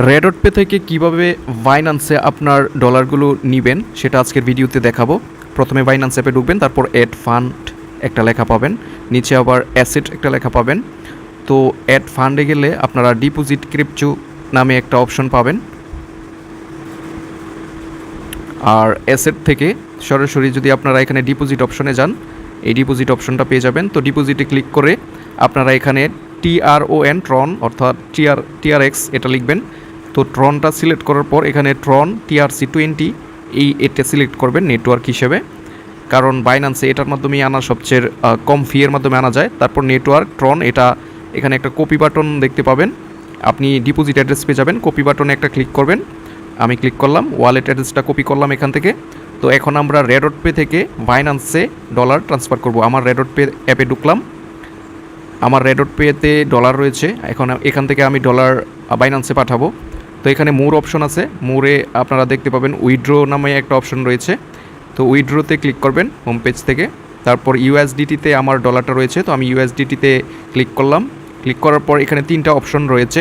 রেডট pay থেকে কীভাবে বাইন্যান্সে আপনার ডলারগুলো নেবেন, সেটা আজকের ভিডিওতে দেখাবো। প্রথমে বাইন্যান্স অ্যাপে ঢুকবেন, তারপর অ্যাড ফান্ড একটা লেখা পাবেন। নিচে আবার অ্যাসেট একটা লেখা পাবেন। তো অ্যাড ফান্ডে গেলে আপনারা ডিপোজিট ক্রিপচু নামে একটা অপশন পাবেন। আর অ্যাসেট থেকে সরাসরি যদি আপনারা এখানে ডিপোজিট অপশনে যান, এই ডিপোজিট অপশনটা পেয়ে যাবেন। তো ডিপোজিটে ক্লিক করে আপনারা এখানে টিআরওএন ট্রন অর্থাৎ টিআর টিআরএক্স এটা লিখবেন। তো ট্রনটা সিলেক্ট করার পর এখানে ট্রন টিআরসি টোয়েন্টি এই এটা সিলেক্ট করবেন নেটওয়ার্ক হিসেবে। কারণ বাইন্যান্সে এটার মাধ্যমেই আনা সবচেয়ে কম ফিয়ের মাধ্যমে আনা যায়। তারপর নেটওয়ার্ক, ট্রন, এটা এখানে একটা কপি বাটন দেখতে পাবেন। আপনি ডিপোজিট অ্যাড্রেস পেয়ে যাবেন। কপি বাটনে একটা ক্লিক করবেন। আমি ক্লিক করলাম ওয়ালেট অ্যাড্রেসটা কপি করলাম এখান থেকে। তো এখন আমরা রেডট পে থেকে বাইন্যান্সে ডলার ট্রান্সফার করব। আমার রেডট পে অ্যাপে ঢুকলাম। আমার রেডট পেতে ডলার রয়েছে। এখন এখান থেকে আমি ডলার বাইন্যান্সে পাঠাবো। তো এখানে মোর অপশন আছে। মোরে আপনারা দেখতে পাবেন উইড্রো নামে একটা অপশন রয়েছে। তো উইড্রোতে ক্লিক করবেন হোম পেজ থেকে। তারপর ইউএসডিটিতে আমার ডলারটা রয়েছে, তো আমি ইউএসডিটিতে ক্লিক করলাম। ক্লিক করার পর এখানে তিনটা অপশন রয়েছে।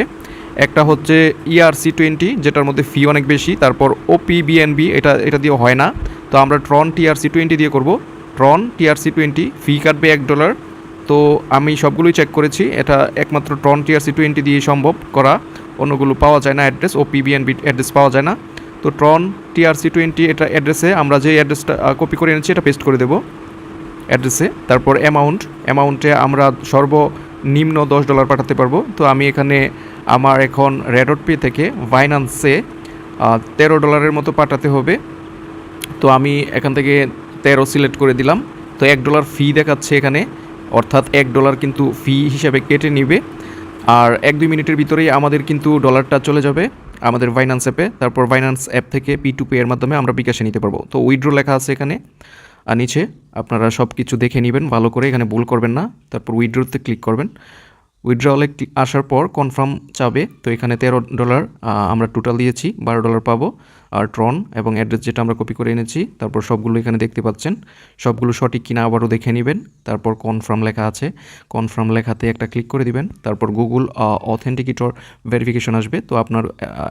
একটা হচ্ছে E ইআরসি টোয়েন্টি যেটার মধ্যে ফি অনেক বেশি। তারপর ওপি বিএনবি এটা এটা দিয়ে হয় না। তো আমরা ট্রন টিআরসি টোয়েন্টি দিয়ে করব। ট্রন টিআরসি টোয়েন্টি ফি কাটবে এক ডলার। তো আমি সবগুলোই চেক করেছি। এটা একমাত্র ট্রন টিআরসি টোয়েন্টি দিয়ে সম্ভব করা। অন্যগুলো পাওয়া যায় না অ্যাড্রেস ও পিবিএনবি অ্যাড্রেস পাওয়া যায় না। তো ট্রন টিআরসি টোয়েন্টি এটা অ্যাড্রেসে, আমরা যে অ্যাড্রেসটা কপি করে এনেছি, এটা পেস্ট করে দেবো অ্যাড্রেসে। তারপর অ্যামাউন্ট অ্যামাউন্টে আমরা সর্বনিম্ন দশ ডলার পাঠাতে পারব। তো আমি এখানে আমার এখন রেডট পে থেকে বাইন্যান্সে তেরো ডলারের মতো পাঠাতে হবে। তো আমি এখান থেকে তেরো সিলেক্ট করে দিলাম। তো এক ডলার ফি দেখাচ্ছে এখানে। অর্থাৎ এক ডলার কিন্তু ফি হিসাবে কেটে নিবে। আর এক দুই মিনিটের ভিতরেই আমাদের কিন্তু ডলারটা চলে যাবে আমাদের ফাইন্যান্স অ্যাপে তারপর ফাইন্যান্স অ্যাপ থেকে পি টু পে এর মাধ্যমে আমরা বিকাশে নিতে পারব। তো উইড্রো লেখা আছে এখানে। আর নিচে আপনারা সব কিছু দেখে নেবেন। ভালো করে এখানে ভুল করবেন না। তারপর উইড্রোতে ক্লিক করবেন। উইথড্রলে আসার পর কনফার্ম চাবে। তো এখানে তেরো ডলার আমরা টোটাল দিয়েছি, বারো ডলার পাবো। আর ট্রন এবং অ্যাড্রেস যেটা আমরা কপি করে এনেছি, তারপর সবগুলো এখানে দেখতে পাচ্ছেন। সবগুলো সঠিক কিনা আবারও দেখে নেবেন। তারপর কনফার্ম লেখা আছে। কনফার্ম লেখাতে একটা ক্লিক করে দিবেন। তারপর গুগল অথেন্টিকেটর ভেরিফিকেশন আসবে। তো আপনার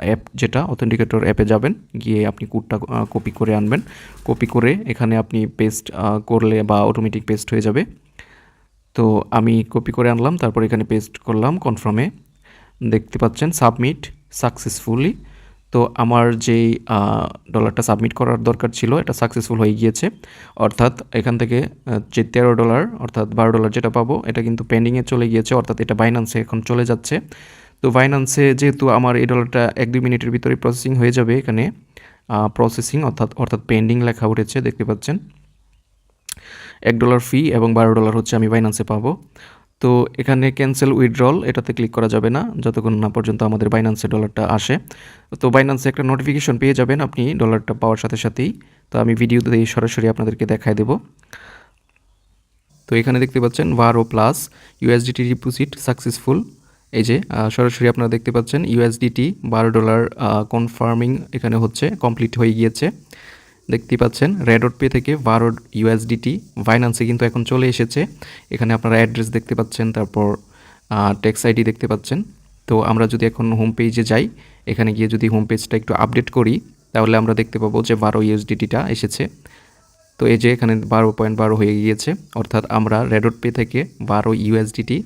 অ্যাপ যেটা অথেন্টিকেটর অ্যাপে যাবেন। গিয়ে আপনি কোডটা কপি করে আনবেন। কপি করে এখানে আপনি পেস্ট করলে বা অটোমেটিক পেস্ট হয়ে যাবে। তো আমি কপি করে আনলাম, তারপর এখানে পেস্ট করলাম কনফার্মে দেখতে পাচ্ছেন সাবমিট সাকসেসফুলি তো আমার যেই ডলারটা সাবমিট করার দরকার ছিল, এটা সাকসেসফুল হয়ে গিয়েছে। অর্থাৎ এখান থেকে যে তেরো ডলার অর্থাৎ বারো ডলার যেটা পাবো, এটা কিন্তু পেন্ডিংয়ে চলে গিয়েছে, অর্থাৎ এটা বাইন্যান্সে এখন চলে যাচ্ছে। তো বাইন্যান্সে যেহেতু আমার এই ডলারটা এক দুই মিনিটের ভিতরে প্রসেসিং হয়ে যাবে এখানে প্রসেসিং অর্থাৎ অর্থাৎ পেন্ডিং লেখা উঠেছে, দেখতে পাচ্ছেন। এক ডলার ফি এবং বারো ডলার হচ্ছে আমি বাইন্যান্সে পাবো। তো এখানে ক্যান্সেল উইথড্রল এটাতে ক্লিক করা যাবে না, যতক্ষণ না পর্যন্ত আমাদের বাইন্যান্সে ডলারটা আসে। তো বাইন্যান্সে একটা নোটিফিকেশন পেয়ে যাবেন আপনি ডলারটা পাওয়ার সাথে সাথেই। তো আমি ভিডিওতে সরাসরি আপনাদেরকে দেখায় দেবো। তো এখানে দেখতে পাচ্ছেন বারো প্লাস ইউএসডিটি ডিপোজিট সাকসেসফুল এই যে সরাসরি আপনারা দেখতে পাচ্ছেন ইউএসডিটি বারো ডলার কনফার্মিং এখানে হচ্ছে কমপ্লিট হয়ে গিয়েছে। দেখতেই পাচ্ছেন রেডট পে থেকে বারো ইউএসডিটি বাইন্যান্সে কিন্তু এখন চলে এসেছে। এখানে আপনারা অ্যাড্রেস দেখতে পাচ্ছেন, তারপর ট্যাক্স আইডি দেখতে পাচ্ছেন। তো আমরা যদি এখন হোম পেজে যাই, এখানে গিয়ে যদি হোম পেজটা একটু আপডেট করি, তাহলে আমরা দেখতে পাবো যে বারো ইউএসডিটিটা এসেছে। তো এই যে এখানে বারো পয়েন্ট বারো হয়ে গিয়েছে, অর্থাৎ আমরা রেডট পে থেকে বারো ইউএসডিটি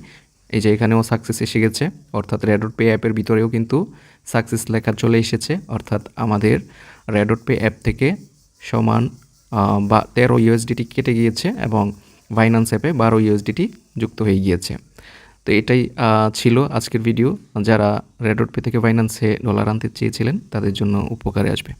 এই যে এখানেও সাকসেস এসে গেছে, অর্থাৎ রেডট পে অ্যাপের ভিতরেও কিন্তু সাকসেস লেখা চলে এসেছে, অর্থাৎ আমাদের রেডট পে অ্যাপ থেকে সমান বা তেরো ইউএসডিটি কেটে গিয়েছে এবং বাইন্যান্স অ্যাপে বারো ইউএসডিটি যুক্ত হয়ে গিয়েছে। তো এটাই ছিল আজকের ভিডিও যারা রেডট পে থেকে ফাইন্যান্সে ডলার আনতে চেয়েছিলেন, তাদের জন্য উপকারে আসবে।